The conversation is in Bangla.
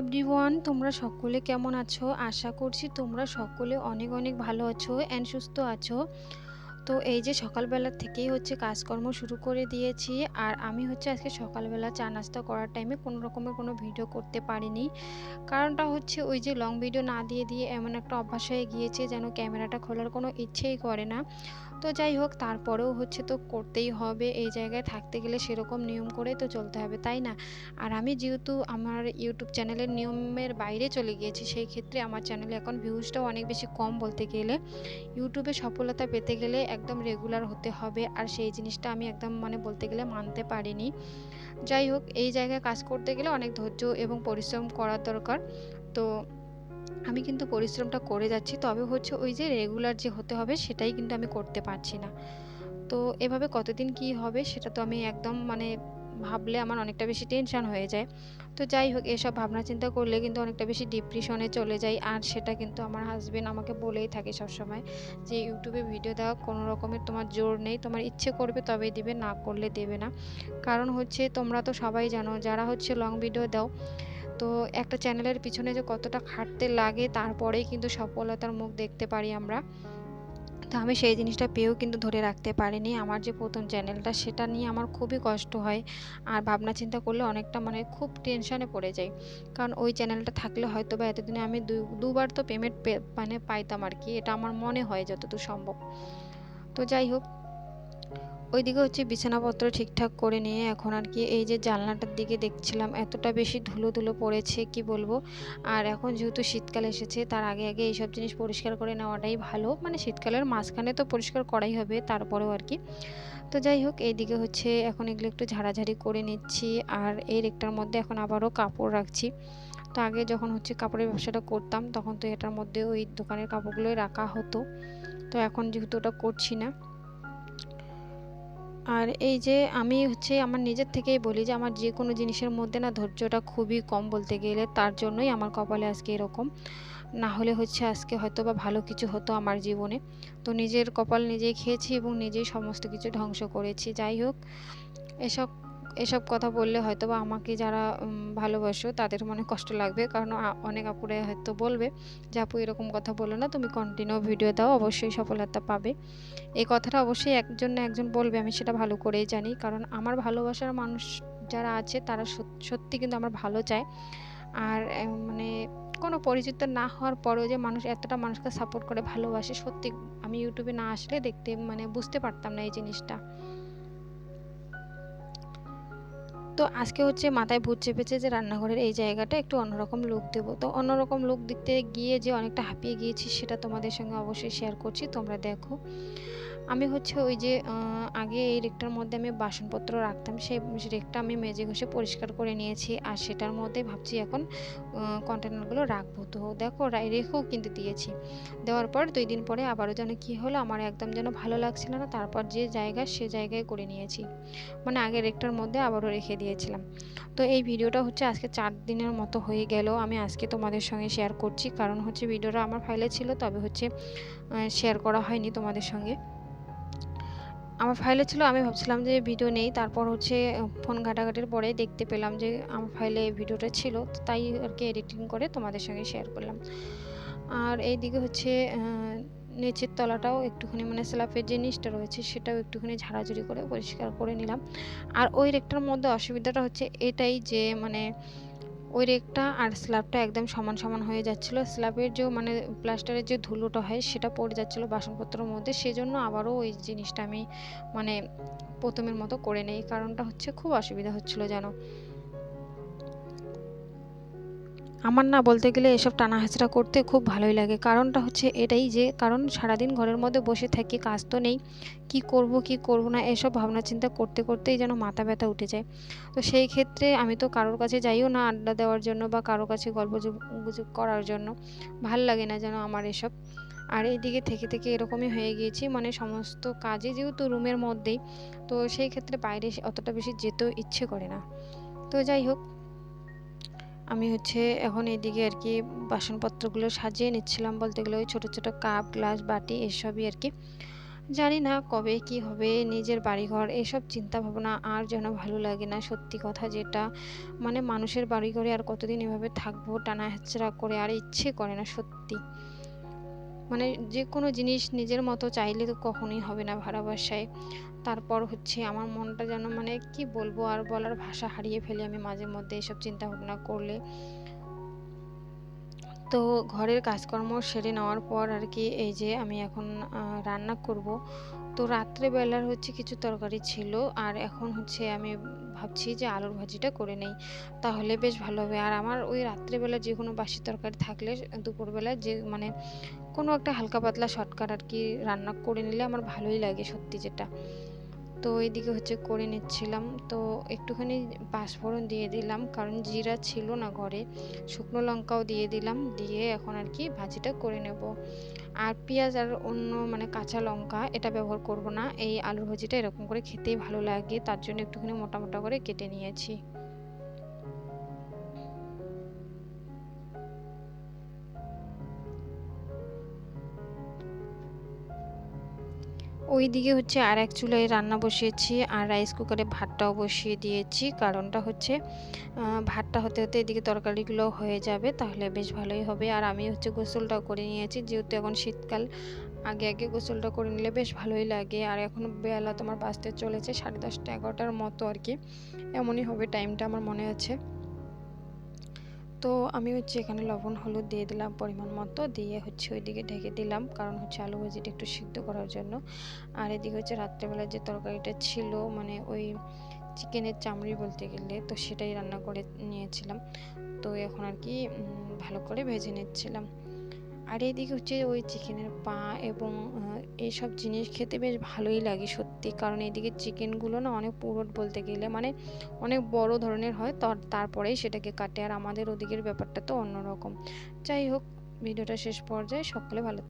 এভরিওয়ান তোমরা সকলে কেমন আছো? আশা করছি তোমরা সকলে অনেক অনেক ভালো আছো অ্যান্ড সুস্থ আছো। তো এই যে সকালবেলা থেকেই হচ্ছে কাজকর্ম শুরু করে দিয়েছি। আর আমি হচ্ছে আজকে সকালবেলা চা নাস্তা করার টাইমে কোনো রকমের কোনো ভিডিও করতে পারিনি। কারণটা হচ্ছে ওই যে লং ভিডিও না দিয়ে দিয়ে এমন একটা অভ্যাস হয়ে গিয়েছে যেন ক্যামেরাটা খোলার কোনো ইচ্ছেই করে না। তো যাই হোক, তারপরেও হচ্ছে তো করতেই হবে। এই জায়গায় থাকতে গেলে সেরকম নিয়ম করেই তো চলতে হবে, তাই না? আর আমি যেহেতু আমার ইউটিউব চ্যানেলের নিয়মের বাইরে চলে গিয়েছি, সেই ক্ষেত্রে আমার চ্যানেলে এখন ভিউজটাও অনেক বেশি কম বলতে গেলে। ইউটিউবে সফলতা পেতে গেলে একদম রেগুলার হতে হবে। আর সেই জিনিসটা আমি একদম মানে বলতে গেলে মানতে পারিনি। যাই হোক, এই জায়গায় কাজ করতে গেলে অনেক ধৈর্য এবং পরিশ্রম করা দরকার। তো আমি কিন্তু পরিশ্রমটা করে যাচ্ছি। তবে হচ্ছে ওই যে রেগুলার যে হতে হবে, সেটাই কিন্তু আমি করতে পারছি না। তো এভাবে কতদিন কি হবে, সেটা তো আমি একদম মানে ভাবলে আমার অনেকটা বেশি টেনশন হয়ে যায়। তো যাই হোক, এসব ভাবনা চিন্তা করলে কিন্তু অনেকটা বেশি ডিপ্রেশনে চলে যাই। আর সেটা কিন্তু আমার হাজবেন্ড আমাকে বলেই থাকে সবসময় যে ইউটিউবে ভিডিও দেওয়া কোনো রকমের তোমার জোর নেই। তোমার ইচ্ছে করবে তবেই দিবে, না করলে দেবে না। কারণ হচ্ছে তোমরা তো সবাই জানো, যারা হচ্ছে লং ভিডিও দাও, তো একটা চ্যানেলের পিছনে যে কতটা খাটতে লাগে, তারপরেই কিন্তু সফলতার মুখ দেখতে পারি আমরা। তো আমি সেই জিনিসটা পেয়েও কিন্তু ধরে রাখতে পারিনি। আমার যে প্রথম চ্যানেলটা সেটা নিয়ে আমার খুবই কষ্ট হয়। আর ভাবনা চিন্তা করলে অনেকটা মানে খুব টেনশনে পড়ে যায় কারণ ওই চ্যানেলটা থাকলে হয়তো বা এতদিনে আমি দুবার তো পেমেন্ট মানে পাইতাম আর কি। এটা আমার মনে হয় যতদূর সম্ভব। তো যাই হোক ওইদিকে হচ্ছে বিছানাপত্র ঠিকঠাক করে নিয়ে এখন আর কি এই যে জানলাটার দিকে দেখছিলাম, এতটা বেশি ধুলো ধুলো পড়েছে, কি বলব? আর এখন যেহেতু শীতকাল এসেছে, তার আগে আগে এইসব জিনিস পরিষ্কার করে নেওয়াটাই ভালো। মানে শীতকালের মাঝখানে তো পরিষ্কার করাই হবে, তারপরেও আর কি। তো যাই হোক, এইদিকে হচ্ছে এখন এগুলো একটু ঝাড়াঝাড়ি করে নিচ্ছি, আর এই রেকটার মধ্যে এখন আবারও কাপড় রাখছি। তো আগে যখন হচ্ছে কাপড়ের ব্যবসাটা করতাম, তখন তো এটার মধ্যে ওই দোকানের কাপড়গুলোই রাখা হতো। তো এখন যেহেতু ওটা করছি না আর এই যে আমি হচ্ছে আমার নিজের থেকেই বলি যে আমার যে কোনো জিনিসের মধ্যে না ধৈর্যটা খুবই কম বলতে গেলে, তার জন্যই আমার কপালে আজকে এরকম। না হলে হচ্ছে আজকে হয়তো বা ভালো কিছু হতো আমার জীবনে। তো নিজের কপাল নিজেই খেয়েছি এবং নিজেই সমস্ত কিছু ধ্বংস করেছি। যাই হোক, এসব এসব কথা বললে হয়তো বা আমাকে যারা ভালোবাসো তাদের মনে কষ্ট লাগবে। কারণ অনেক আপুরে হয়তো বলবে যে, আপু এরকম কথা বলো না, তুমি কন্টিনিউ ভিডিও দাও, অবশ্যই সফলতা পাবে। এই কথাটা অবশ্যই একজন না একজন বলবে, আমি সেটা ভালো করেই জানি। কারণ আমার ভালোবাসার মানুষ যারা আছে, তারা সত্যি কিন্তু আমার ভালো চায়। আর মানে কোনো পরিচিত না হওয়ার পরেও যে মানুষ এতটা মানুষকে সাপোর্ট করে, ভালোবাসে, সত্যি আমি ইউটিউবে না আসলে দেখতে মানে বুঝতে পারতাম না এই জিনিসটা। তো আজকে হচ্ছে মাথায় ভূত চেপেছে যে রান্নাঘরের এই জায়গাটা একটু অন্যরকম লুক দেব। তো অন্যরকম লুক দিতে গিয়ে যে অনেকটা হাঁপিয়ে গিয়েছি সেটা তোমাদের সঙ্গে অবশ্যই শেয়ার করছি, তোমরা দেখো। আমি হচ্ছে ওই যে আগে এই রেকটার মধ্যে আমি বাসনপত্র রাখতাম, সেই রেকটা আমি মেজে ঘষে পরিষ্কার করে নিয়েছি আর সেটার মধ্যে ভাবছি এখন কন্টেনারগুলো রাখব। তো দেখো রেখেও কিন্তু দিয়েছি। দেওয়ার পর দুই দিন পরে আবারও যেন কী হলো, আমার একদম যেন ভালো লাগছিল না, তারপর যে জায়গা সে জায়গায় করে নিয়েছি। মানে আগে রেকটার মধ্যে আবারও রেখে দিয়েছিলাম। তো এই ভিডিওটা হচ্ছে আজকে চার দিনের মতো হয়ে গেল, আমি আজকে তোমাদের সঙ্গে শেয়ার করছি। কারণ হচ্ছে ভিডিওটা আমার ফাইলে ছিল, তবে হচ্ছে শেয়ার করা হয়নি তোমাদের সঙ্গে। আমার ফাইলে ছিল, আমি ভাবছিলাম যে ভিডিও নেই, তারপর হচ্ছে ফোন ঘাটাঘাটির পরে দেখতে পেলাম যে আমার ফাইলে ভিডিওটা ছিল তাই আর কি এডিটিং করে তোমাদের সঙ্গে শেয়ার করলাম। আর এইদিকে হচ্ছে নিচের তলাটাও একটুখানি মানে স্ল্যাপের যে নিচটা রয়েছে, সেটাও একটুখানি ঝাড়াঝুড়ি করে পরিষ্কার করে নিলাম। আর ওই রেকটার মধ্যে অসুবিধাটা হচ্ছে, এটাই যে মানে ওই রেকটা আর স্ল্যাবটা একদম সমান সমান হয়ে যাচ্ছিল। স্ল্যাবের যে মানে প্লাস্টারের যে ধুলোটা হয়, সেটা পড়ে যাচ্ছিল বাসনপত্রের মধ্যে। সেজন্য আবারও ওই জিনিসটা আমি মানে প্রথমের মতো করে নেই। কারণটা হচ্ছে খুব অসুবিধা হচ্ছিল যেন। আমার না বলতে গেলে এসব টানা হাঁচড়া করতে খুব ভালোই লাগে। কারণটা হচ্ছে এটাই যে, কারণ সারাদিন ঘরের মধ্যে বসে থাকি, কাজ তো নেই। কি করব কি করব না, এসব ভাবনা চিন্তা করতে করতেই যেন মাথা ব্যথা উঠে যায়। তো সেই ক্ষেত্রে আমি তো কারোর কাছে যাইও না আড্ডা দেওয়ার জন্য বা কারোর কাছে গল্প গুজব করার জন্য। ভালো লাগে না যেন আমার এসব। আর এইদিকে থেকে থেকে এরকমই হয়ে গিয়েছি। মানে সমস্ত কাজে যেহেতু রুমের মধ্যেই, তো সেই ক্ষেত্রে বাইরে অতটা বেশি যেতেও ইচ্ছে করে না। তো যাই হোক আমি হচ্ছে এখন এদিকে আর কি বাসনপত্রগুলো সাজিয়ে নিচ্ছিলাম বলতে গেলে ওই ছোটো ছোটো কাপ, গ্লাস, বাটি এসবই আর কি। জানি না কবে কি হবে, নিজের বাড়িঘর এসব চিন্তা ভাবনা আর যেন ভালো লাগে না, সত্যি কথা যেটা। মানে মানুষের বাড়িঘরে আর কতদিন এভাবে থাকব, টানা হেচড়া করে আর ইচ্ছে করে না সত্যি। মানে যে কোনো জিনিস নিজের মতো চাইলে তো কখনোই হবে না ভাড়া বাসায় তারপর হচ্ছে আমার মনটা যেন মানে কি বলব আর বলার ভাষা হারিয়ে ফেলি আমি মাঝে মধ্যে এসব চিন্তা ভাবনা করলে। তো ঘরের কাজকর্ম সেরে নেওয়ার পর আর কি এই যে আমি এখন রান্না করব। তো রাত্রেবেলার হচ্ছে কিছু তরকারি ছিল আর এখন হচ্ছে আমি ভাবছি যে আলুর ভাজিটা করে নেই, তাহলে বেশ ভালো হবে। আর আমার ওই রাত্রেবেলা যে কোনো বাসি তরকারি থাকলে দুপুরবেলা যে মানে কোনো একটা হালকা পাতলা শর্টকাট আর কি রান্না করে নিলে আমার ভালোই লাগে সত্যি যেটা। তো এইদিকে হচ্ছে করে নিচ্ছিলাম। তো একটুখানি পাঁচফোড়ন দিয়ে দিলাম, কারণ জিরা ছিল না ঘরে। শুকনো লঙ্কাও দিয়ে দিলাম, দিয়ে এখন আর কি ভাজিটা করে নেব। আর পেঁয়াজ আর অন্য মানে কাঁচা লঙ্কা এটা ব্যবহার করব না। এই আলুর ভাজিটা এরকম করে খেতেই ভালো লাগে, তার জন্য একটুখানি মোটা মোটা করে কেটে নিয়েছি। ওইদিকে হচ্ছে আর এক চুলায় রান্না বসিয়েছি আর রাইস কুকারে ভাতটাও বসিয়ে দিয়েছি। কারণটা হচ্ছে ভাতটা হতে হতে এদিকে তরকারিগুলো হয়ে যাবে, তাহলে বেশ ভালোই হবে। আর আমি হচ্ছে গোসলটাও করে নিয়েছি, যেহেতু এখন শীতকাল, আগে আগে গোসলটা করে নিলে বেশ ভালোই লাগে। আর এখন বেলা তোমার বাঁচতে চলেছে সাড়ে দশটা এগারোটার মতো আর কি। এমনই হবে টাইমটা আমার মনে আছে। তো আমি হচ্ছে এখানে লবণ, হলুদ দিয়ে দিলাম পরিমাণ মতো। দিয়ে হচ্ছে ওইদিকে ঢেকে দিলাম কারণ হচ্ছে আলু ভাজিটা একটু সিদ্ধ করার জন্য। আর এদিকে হচ্ছে রাত্রেবেলা যে তরকারিটা ছিল মানে ওই চিকেনের চামড়ি বলতে গেলে, তো সেটাই রান্না করে নিয়েছিলাম। তো এখন আর কি ভালো করে ভেজে নিচ্ছিলাম। আর এইদিকে হচ্ছে ওই চিকেনের পা এবং এইসব জিনিস খেতে বেশ ভালোই লাগে সত্যি। কারণ এইদিকে চিকেনগুলো না অনেক পুরোট বলতে গেলে মানে অনেক বড় ধরনের হয় তারপরেই সেটাকে কাটে। আর আমাদের ওদিকের ব্যাপারটা তো অন্যরকম। যাই হোক, ভিডিওটা শেষ পর্যায়ে, সকলে ভালো